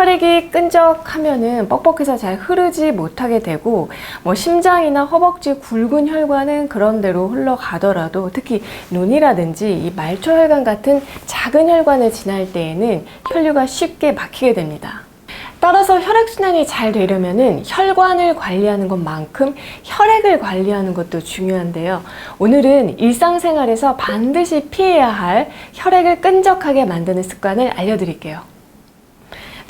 혈액이 끈적하면은 뻑뻑해서 잘 흐르지 못하게 되고 뭐 심장이나 허벅지 굵은 혈관은 그런 대로 흘러가더라도 특히 눈이라든지 이 말초혈관 같은 작은 혈관을 지날 때에는 혈류가 쉽게 막히게 됩니다. 따라서 혈액순환이 잘 되려면은 혈관을 관리하는 것만큼 혈액을 관리하는 것도 중요한데요. 오늘은 일상생활에서 반드시 피해야 할 혈액을 끈적하게 만드는 습관을 알려드릴게요.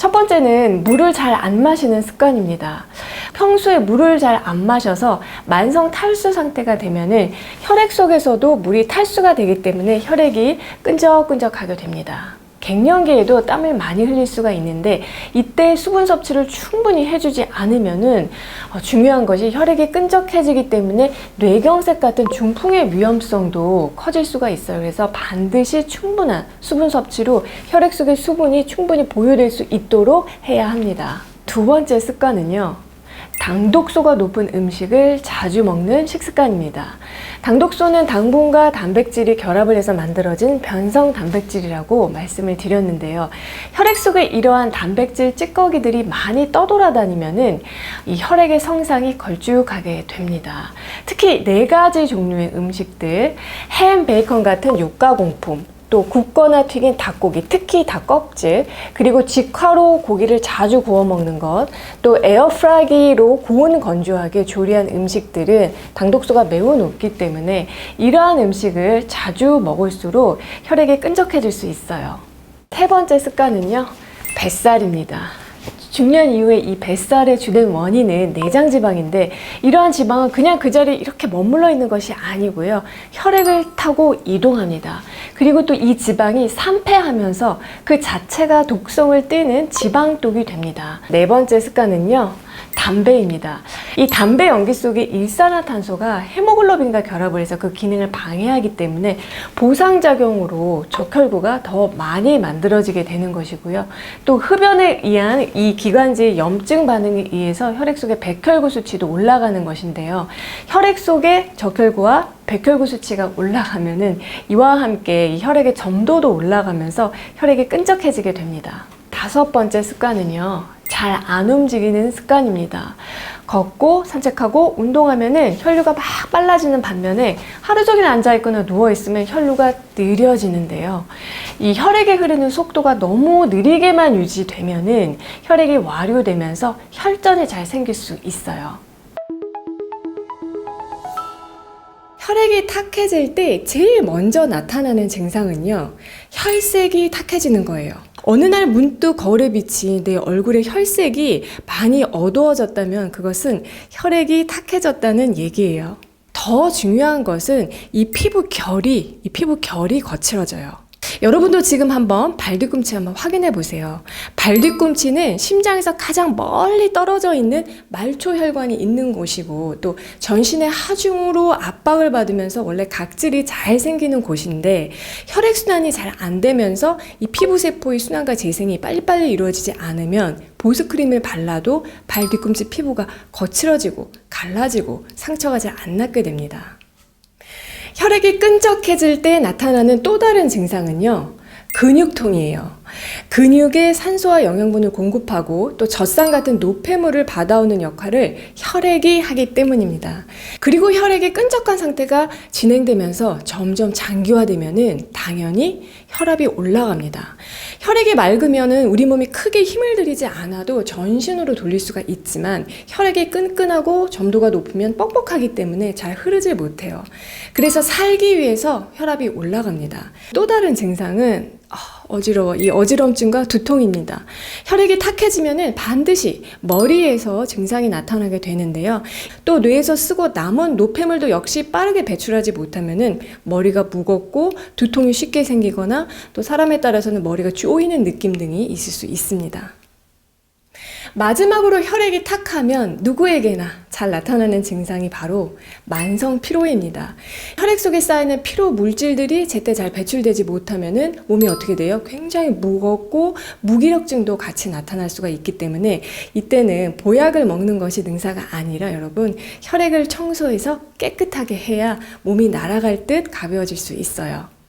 첫 번째는 물을 잘 안 마시는 습관입니다. 평소에 물을 잘 안 마셔서 만성 탈수 상태가 되면은 혈액 속에서도 물이 탈수가 되기 때문에 혈액이 끈적끈적 하게 됩니다. 갱년기에도 땀을 많이 흘릴 수가 있는데 이때 수분 섭취를 충분히 해주지 않으면은 어, 중요한 것이 혈액이 끈적해지기 때문에 뇌경색 같은 중풍의 위험성도 커질 수가 있어요. 그래서 반드시 충분한 수분 섭취로 혈액 속의 수분이 충분히 보유될 수 있도록 해야 합니다. 두 번째 습관은요. 당독소가 높은 음식을 자주 먹는 식습관입니다. 당독소는 당분과 단백질이 결합을 해서 만들어진 변성 단백질이라고 말씀을 드렸는데요. 혈액 속에 이러한 단백질 찌꺼기들이 많이 떠돌아다니면은 이 혈액의 성상이 걸쭉하게 됩니다. 특히 네 가지 종류의 음식들, 햄, 베이컨 같은 육가공품, 또 굽거나 튀긴 닭고기, 특히 닭 껍질, 그리고 직화로 고기를 자주 구워 먹는 것, 또 에어프라이기로 고온 건조하게 조리한 음식들은 당독소가 매우 높기 때문에 이러한 음식을 자주 먹을수록 혈액이 끈적해질 수 있어요. 세 번째 습관은요, 뱃살입니다. 중년 이후에 이 뱃살의 주된 원인은 내장 지방인데 이러한 지방은 그냥 그 자리에 이렇게 머물러 있는 것이 아니고요. 혈액을 타고 이동합니다. 그리고 또 이 지방이 산패하면서 그 자체가 독성을 띠는 지방독이 됩니다. 네 번째 습관은요. 담배입니다. 이 담배 연기 속에 일산화탄소가 헤모글로빈과 결합을 해서 그 기능을 방해하기 때문에 보상작용으로 적혈구가 더 많이 만들어지게 되는 것이고요. 또 흡연에 의한 이 기관지의 염증 반응에 의해서 혈액 속의 백혈구 수치도 올라가는 것인데요. 혈액 속의 적혈구와 백혈구 수치가 올라가면은 이와 함께 이 혈액의 점도도 올라가면서 혈액이 끈적해지게 됩니다. 다섯 번째 습관은요. 잘 안 움직이는 습관입니다. 걷고 산책하고 운동하면은 혈류가 막 빨라지는 반면에 하루 종일 앉아 있거나 누워 있으면 혈류가 느려지는데요. 이 혈액에 흐르는 속도가 너무 느리게만 유지되면은 혈액이 와류되면서 혈전이 잘 생길 수 있어요. 혈액이 탁해질 때 제일 먼저 나타나는 증상은요. 혈색이 탁해지는 거예요. 어느 날 문득 거울에 비친 내 얼굴의 혈색이 많이 어두워졌다면 그것은 혈액이 탁해졌다는 얘기예요. 더 중요한 것은 이 피부 결이, 이 피부 결이 거칠어져요. 여러분도 지금 한번 발 뒤꿈치 한번 확인해 보세요. 발 뒤꿈치는 심장에서 가장 멀리 떨어져 있는 말초 혈관이 있는 곳이고 또 전신의 하중으로 압박을 받으면서 원래 각질이 잘 생기는 곳인데 혈액 순환이 잘 안 되면서 이 피부 세포의 순환과 재생이 빨리빨리 이루어지지 않으면 보습크림을 발라도 발 뒤꿈치 피부가 거칠어지고 갈라지고 상처가 잘 안 낫게 됩니다. 혈액이 끈적해질 때 나타나는 또 다른 증상은요. 근육통이에요. 근육에 산소와 영양분을 공급하고 또 젖산 같은 노폐물을 받아오는 역할을 혈액이 하기 때문입니다. 그리고 혈액의 끈적한 상태가 진행되면서 점점 장기화되면은 당연히 혈압이 올라갑니다. 혈액이 맑으면은 우리 몸이 크게 힘을 들이지 않아도 전신으로 돌릴 수가 있지만 혈액이 끈끈하고 점도가 높으면 뻑뻑하기 때문에 잘 흐르질 못해요. 그래서 살기 위해서 혈압이 올라갑니다. 또 다른 증상은 아, 어지러워. 이 어지럼증과 두통입니다. 혈액이 탁해지면은 반드시 머리에서 증상이 나타나게 되는데요. 또 뇌에서 쓰고 남은 노폐물도 역시 빠르게 배출하지 못하면은 머리가 무겁고 두통이 쉽게 생기거나 또 사람에 따라서는 머리가 쪼이는 느낌 등이 있을 수 있습니다. 마지막으로 혈액이 탁하면 누구에게나 잘 나타나는 증상이 바로 만성 피로입니다. 혈액 속에 쌓이는 피로 물질들이 제때 잘 배출되지 못하면은 몸이 어떻게 돼요? 굉장히 무겁고 무기력증도 같이 나타날 수가 있기 때문에 이때는 보약을 먹는 것이 능사가 아니라 여러분 혈액을 청소해서 깨끗하게 해야 몸이 날아갈 듯 가벼워질 수 있어요.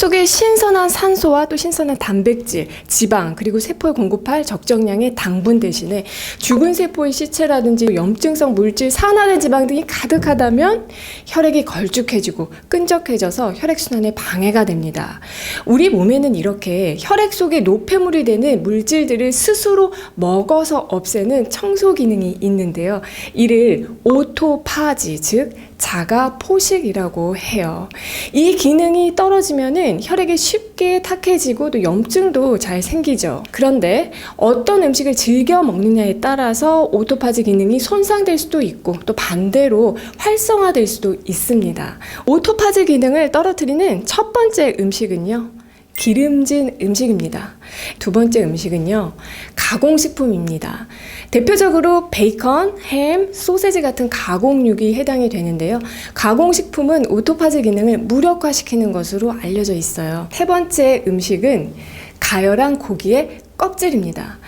속에 신선한 산소와 또 신선한 단백질, 지방, 그리고 세포에 공급할 적정량의 당분 대신에 죽은 세포의 시체라든지 염증성 물질, 산화된 지방 등이 가득하다면 혈액이 걸쭉해지고 끈적해져서 혈액 순환에 방해가 됩니다. 우리 몸에는 이렇게 혈액 속에 노폐물이 되는 물질들을 스스로 먹어서 없애는 청소 기능이 있는데요. 이를 오토파지, 즉 자가 포식이라고 해요. 이 기능이 떨어지면은 혈액이 쉽게 탁해지고 또 염증도 잘 생기죠. 그런데 어떤 음식을 즐겨 먹느냐에 따라서 오토파지 기능이 손상될 수도 있고 또 반대로 활성화될 수도 있습니다. 오토파지 기능을 떨어뜨리는 첫 번째 음식은요. 기름진 음식입니다. 두 번째 음식은요, 가공식품입니다. 대표적으로 베이컨, 햄, 소세지 같은 가공육이 해당이 되는데요. 가공식품은 오토파지 기능을 무력화시키는 것으로 알려져 있어요. 세 번째 음식은 가열한 고기의 껍질입니다.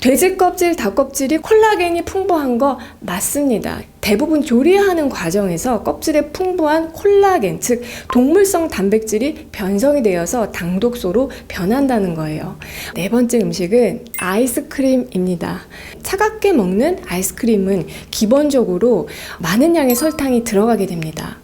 돼지 껍질, 닭 껍질이 콜라겐이 풍부한 거 맞습니다. 대부분 조리하는 과정에서 껍질에 풍부한 콜라겐, 즉 동물성 단백질이 변성이 되어서 당독소로 변한다는 거예요. 네 번째 음식은 아이스크림입니다. 차갑게 먹는 아이스크림은 기본적으로 많은 양의 설탕이 들어가게 됩니다.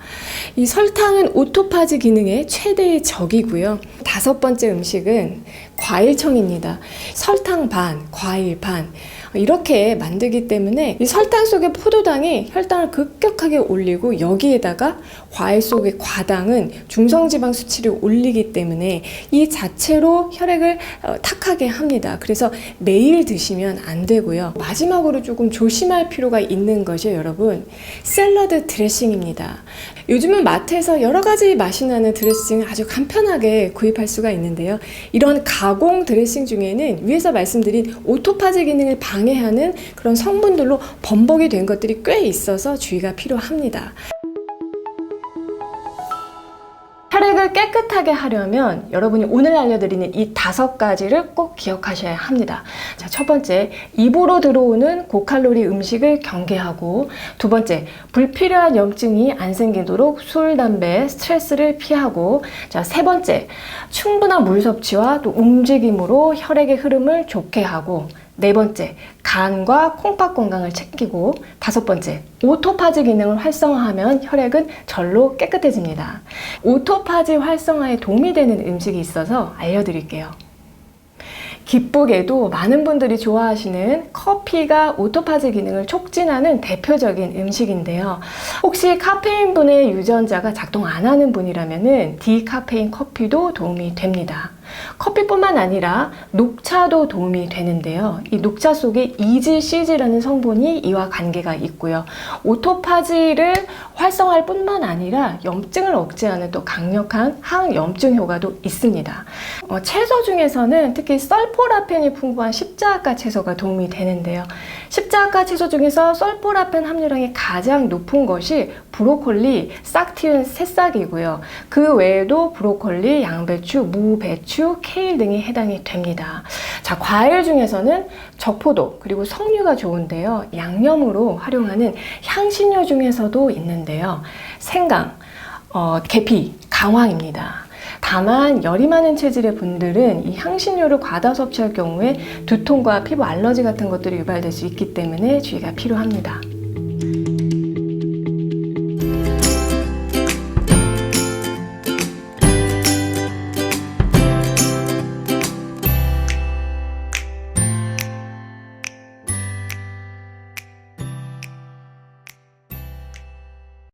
이 설탕은 오토파지 기능의 최대의 적이고요. 다섯 번째 음식은 과일청입니다. 설탕 반, 과일 반. 이렇게 만들기 때문에 이 설탕 속의 포도당이 혈당을 급격하게 올리고 여기에다가 과일 속의 과당은 중성지방 수치를 올리기 때문에 이 자체로 혈액을 어, 탁하게 합니다. 그래서 매일 드시면 안 되고요. 마지막으로 조금 조심할 필요가 있는 것이 여러분 샐러드 드레싱입니다. 요즘은 마트에서 여러 가지 맛이 나는 드레싱 아주 간편하게 구입할 수가 있는데요. 이런 가공 드레싱 중에는 위에서 말씀드린 오토파지 기능을 방해하는 그런 성분들로 범벅이 된 것들이 꽤 있어서 주의가 필요합니다. 혈액을 깨끗하게 하려면 여러분이 오늘 알려드리는 이 다섯 가지를 꼭 기억하셔야 합니다. 자, 첫 번째, 입으로 들어오는 고칼로리 음식을 경계하고, 두 번째, 불필요한 염증이 안 생기도록 술, 담배, 스트레스를 피하고, 자, 세 번째, 충분한 물 섭취와 또 움직임으로 혈액의 흐름을 좋게 하고, 네 번째, 간과 콩팥 건강을 챙기고 다섯 번째, 오토파지 기능을 활성화하면 혈액은 절로 깨끗해집니다. 오토파지 활성화에 도움이 되는 음식이 있어서 알려드릴게요. 기쁘게도 많은 분들이 좋아하시는 커피가 오토파지 기능을 촉진하는 대표적인 음식인데요. 혹시 카페인 분해 유전자가 작동 안 하는 분이라면은 디카페인 커피도 도움이 됩니다. 커피뿐만 아니라 녹차도 도움이 되는데요. 이 녹차 속에 EGCG라는 성분이 이와 관계가 있고요. 오토파지를 활성화할 뿐만 아니라 염증을 억제하는 또 강력한 항염증 효과도 있습니다. 어, 채소 중에서는 특히 썰포라펜이 풍부한 십자가 채소가 도움이 되는데요. 십자가 채소 중에서 썰포라펜 함유량이 가장 높은 것이 브로콜리, 싹 틔운 새싹이고요. 그 외에도 브로콜리, 양배추, 무, 배 추, 케일 등이 해당이 됩니다. 자, 과일 중에서는 적포도 그리고 석류가 좋은데요. 양념으로 활용하는 향신료 중에서도 있는데요. 생강, 어, 계피, 강황입니다. 다만 열이 많은 체질의 분들은 이 향신료를 과다 섭취할 경우에 두통과 피부 알러지 같은 것들이 유발될 수 있기 때문에 주의가 필요합니다.